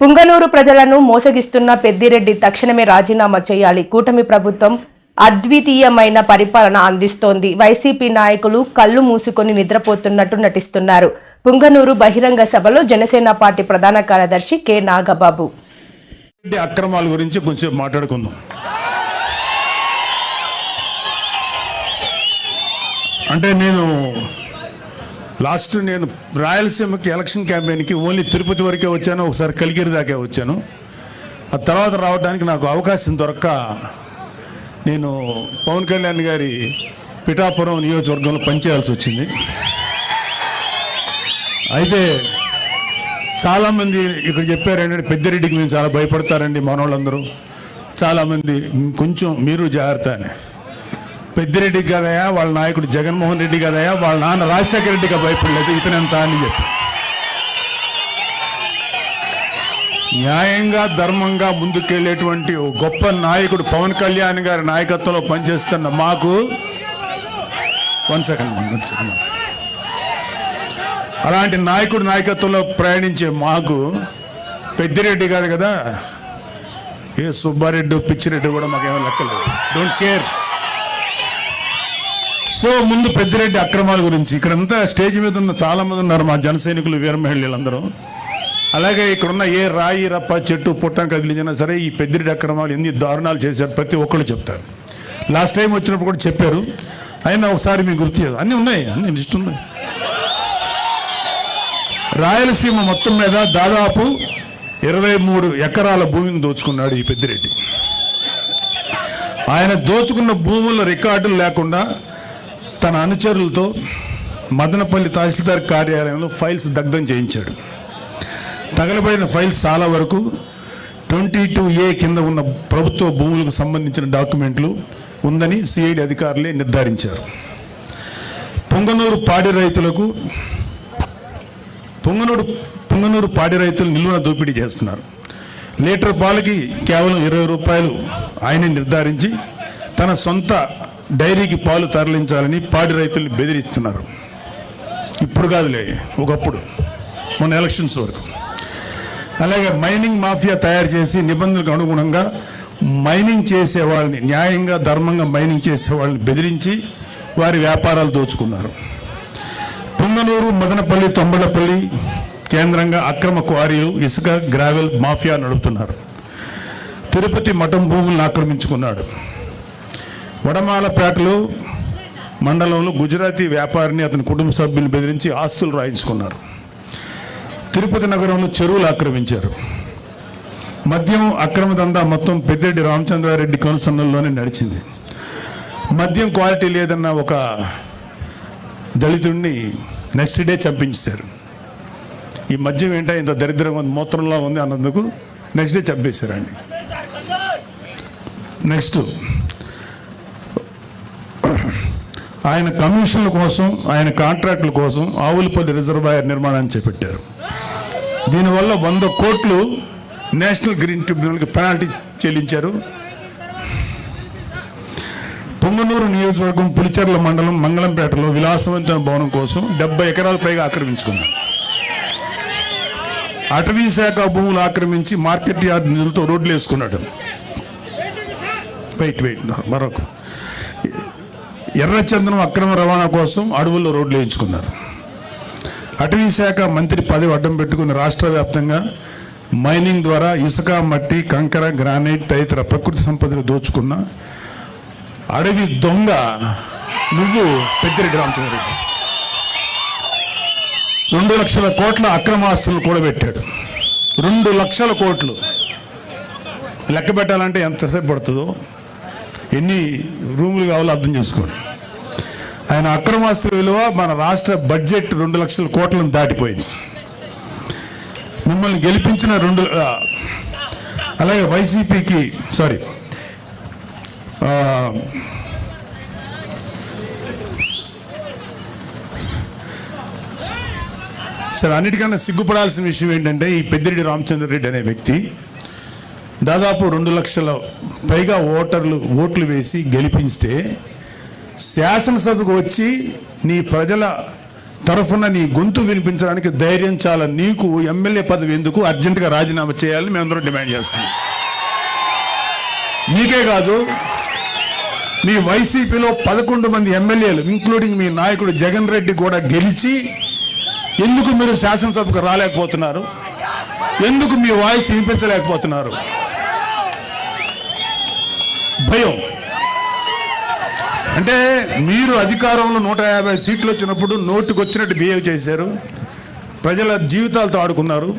పుంగనూరు ప్రజలను మోసగిస్తున్న పెద్దిరెడ్డి తక్షణమే రాజీనామా చేయాలి. కూటమి ప్రభుత్వం అద్వితీయమైన పరిపాలన అందిస్తోంది. వైసీపీ నాయకులు కళ్ళు మూసుకొని నిద్రపోతున్నట్టు నటిస్తున్నారు. పుంగనూరు బహిరంగ సభలో జనసేన పార్టీ ప్రధాన కార్యదర్శి కె. నాగబాబు. అక్రమాల గురించి కొంచెం మాట్లాడుకుందాం. అంటే నేను లాస్ట్ నేను రాయలసీమకి ఎలక్షన్ క్యాంపెయిన్కి ఓన్లీ తిరుపతి వరకే వచ్చాను ఒకసారి కలిగిరి దాకే వచ్చాను. ఆ తర్వాత రావడానికి నాకు అవకాశం దొరక్క నేను పవన్ కళ్యాణ్ గారి పిఠాపురం నియోజకవర్గంలో పనిచేయాల్సి వచ్చింది. అయితే చాలామంది ఇక్కడ చెప్పారు ఏంటంటే పెద్దిరెడ్డికి మేము చాలా భయపడతారండి మనోళ్ళందరూ. చాలామంది కొంచెం మీరు జాగ్రత్త అని. పెద్దిరెడ్డి కదయా వాళ్ళ నాయకుడు జగన్మోహన్ రెడ్డి కదయా వాళ్ళ నాన్న రాజశేఖర రెడ్డిగా భయపడలేదు ఇతనెంత అని చెప్పి. న్యాయంగా ధర్మంగా ముందుకెళ్ళేటువంటి గొప్ప నాయకుడు పవన్ కళ్యాణ్ గారి నాయకత్వంలో పనిచేస్తున్న మాకు వన్ సెకండ్ వన్ సెకండ్ అలాంటి నాయకుడు నాయకత్వంలో ప్రయాణించే మాకు పెద్దిరెడ్డి కాదు కదా. ఏ సుబ్బారెడ్డి పిచ్చిరెడ్డి కూడా మాకేమో లెక్కలేదు. డోంట్ కేర్ సో ముందు పెద్దిరెడ్డి అక్రమాల గురించి. ఇక్కడంతా స్టేజ్ మీద ఉన్న చాలా మంది ఉన్నారు మా జన సైనికులు వీర మహిళలందరూ అలాగే ఇక్కడున్న ఏ రాయి రప్ప చెట్టు పుట్టం కదిలించినా సరే ఈ పెద్దిరెడ్డి అక్రమాలు ఎన్ని దారుణాలు చేశారు ప్రతి ఒక్కళ్ళు చెప్తారు. లాస్ట్ టైం వచ్చినప్పుడు కూడా చెప్పారు. అయినా ఒకసారి మీకు గుర్తు చేయదు అన్నీ ఉన్నాయి. అన్ని లిస్ట్ ఉన్నాయి. రాయలసీమ మొత్తం మీద దాదాపు ఇరవై మూడు ఎకరాల భూమిని దోచుకున్నాడు ఈ పెద్దిరెడ్డి. ఆయన దోచుకున్న భూముల రికార్డులు లేకుండా తన అనుచరులతో మదనపల్లి తహసీల్దార్ కార్యాలయంలో ఫైల్స్ దగ్ధం చేయించాడు. తగలబడిన ఫైల్స్ చాలా వరకు ట్వంటీ టూ ఏ కింద ఉన్న ప్రభుత్వ భూములకు సంబంధించిన డాక్యుమెంట్లు ఉందని సిఐడి అధికారులే నిర్ధారించారు. పొంగనూరు పాడి రైతులకు పొంగనూరు పొంగనూరు పాడి రైతులు నిల్వన దోపిడీ చేస్తున్నారు. లీటర్ పాలకి కేవలం ఇరవై రూపాయలు ఆయన నిర్ధారించి తన సొంత డైరీకి పాలు తరలించాలని పాడి రైతుల్ని బెదిరిస్తున్నారు. ఇప్పుడు కాదులే ఒకప్పుడు మొన్న ఎలక్షన్స్ వరకు. అలాగే మైనింగ్ మాఫియా తయారు చేసి నిబంధనలకు అనుగుణంగా మైనింగ్ చేసే వాళ్ళని న్యాయంగా ధర్మంగా మైనింగ్ చేసే వాళ్ళని బెదిరించి వారి వ్యాపారాలు దోచుకున్నారు. పుంగనూరు మదనపల్లి తొంబడపల్లి కేంద్రంగా అక్రమ క్వారీలు ఇసుక గ్రావెల్ మాఫియా నడుపుతున్నారు. తిరుపతి మఠం భూములను ఆక్రమించుకున్నాడు. వడమాలపేటలో మండలంలో గుజరాతీ వ్యాపారిని అతని కుటుంబ సభ్యులు బెదిరించి ఆస్తులు రాయించుకున్నారు. తిరుపతి నగరంలో చెరువులు ఆక్రమించారు. మద్యం అక్రమ దందా మొత్తం పెద్దిరెడ్డి రామచంద్రారెడ్డి కనుసన్నల్లోనే నడిచింది. మద్యం క్వాలిటీ లేదన్న ఒక దళితుడిని నెక్స్ట్ డే చంపించారు. ఈ మద్యం ఏంటో? ఇంత దరిద్రంగా ఉంది మూత్రంలో ఉంది అన్నందుకు నెక్స్ట్ డే చంపేశారండి నెక్స్ట్ ఆయన కమిషన్ల కోసం ఆయన కాంట్రాక్టుల కోసం ఆవులపల్లి రిజర్వాయర్ నిర్మాణాన్ని చేపట్టారు. దీనివల్ల వంద కోట్లు నేషనల్ గ్రీన్ ట్రిబ్యునల్కి పెనాల్టీ చెల్లించారు. పొంగనూరు నియోజకవర్గం పులిచెర్ల మండలం మంగళంపేటలో విలాసవంతమైన భవనం కోసం డెబ్బై ఎకరాల పైగా ఆక్రమించుకున్నారు. అటవీ శాఖ భూములు ఆక్రమించి మార్కెట్ యార్డ్ నిధులతో రోడ్లు వేసుకున్నాడు. వెయిట్ వెయిట్ మరొక. ఎర్రచందనం అక్రమ రవాణా కోసం అడవుల్లో రోడ్లు వేయించుకున్నారు. అటవీ శాఖ మంత్రి పదవి అడ్డం పెట్టుకుని రాష్ట్ర వ్యాప్తంగా మైనింగ్ ద్వారా ఇసుక మట్టి కంకర గ్రానైట్ తదితర ప్రకృతి సంపదను దోచుకున్న అడవి దొంగ నువ్వు పెద్దిరెడ్డి రామచంద్రరెడ్డి. రెండు లక్షల కోట్ల అక్రమ ఆస్తులు కూడా కూడబెట్టాడు. రెండు లక్షల కోట్లు. లెక్క పెట్టాలంటే ఎంతసేపు పడుతుందో? ఎన్ని రూములు కావాలో అర్థం చేసుకోండి. ఆయన అక్రమాస్తుల విలువ మన రాష్ట్ర బడ్జెట్ రెండు లక్షల కోట్లను దాటిపోయింది. మిమ్మల్ని గెలిపించిన రెండు అలాగే వైసీపీకి సారీ సరే అన్నిటికన్నా సిగ్గుపడాల్సిన విషయం ఏంటంటే ఈ పెద్దిరెడ్డి రామచంద్రరెడ్డి అనే వ్యక్తి దాదాపు రెండు లక్షల పైగా ఓటర్లు ఓట్లు వేసి గెలిపిస్తే శాసనసభకు వచ్చి నీ ప్రజల తరఫున నీ గొంతు వినిపించడానికి ధైర్యం చాలా. నీకు ఎమ్మెల్యే పదవి ఎందుకు? అర్జెంటుగా రాజీనామా చేయాలని మేమందరం డిమాండ్ చేస్తున్నాం నీకే కాదు నీ వైసీపీలో పదకొండు మంది ఎమ్మెల్యేలు ఇంక్లూడింగ్ మీ నాయకుడు జగన్ రెడ్డి కూడా గెలిచి ఎందుకు మీరు శాసనసభకు రాలేకపోతున్నారు? ఎందుకు మీ వాయిస్ వినిపించలేకపోతున్నారు? భయం. అంటే మీరు అధికారంలో నూట యాభై సీట్లు వచ్చినప్పుడు నోటుకు వచ్చినట్టు బిహేవ్ చేశారు. ప్రజల జీవితాలతో ఆడుకున్నారు.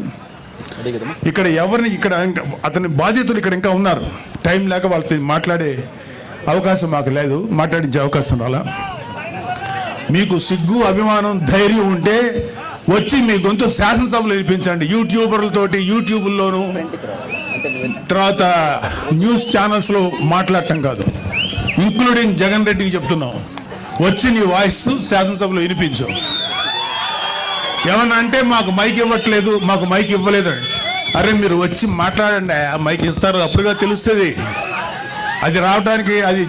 ఇక్కడ ఎవరిని ఇక్కడ ఇంకా- అతని బాధితులు ఇక్కడ ఇంకా ఉన్నారు. టైం లేక వాళ్ళతో మాట్లాడే అవకాశం మాకు లేదు. మాట్లాడించే అవకాశం రాలా. మీకు సిగ్గు అభిమానం ధైర్యం ఉంటే వచ్చి మీ గొంతు శాసనసభలో వినిపించండి. యూట్యూబర్లతోటి యూట్యూబ్లోను తర్వాత న్యూస్ ఛానల్స్లో మాట్లాడటం కాదు. ఇంక్లూడింగ్ జగన్ రెడ్డికి చెప్తున్నాం. వచ్చి నీ వాయిస్ శాసనసభలో వినిపించు. ఏమన్నా అంటే మాకు మైక్ ఇవ్వట్లేదు మాకు మైక్ ఇవ్వలేదు అరే మీరు వచ్చి మాట్లాడండి ఆ మైక్ ఇస్తారు అప్పుడుగా తెలుస్తుంది. అది రావడానికి అది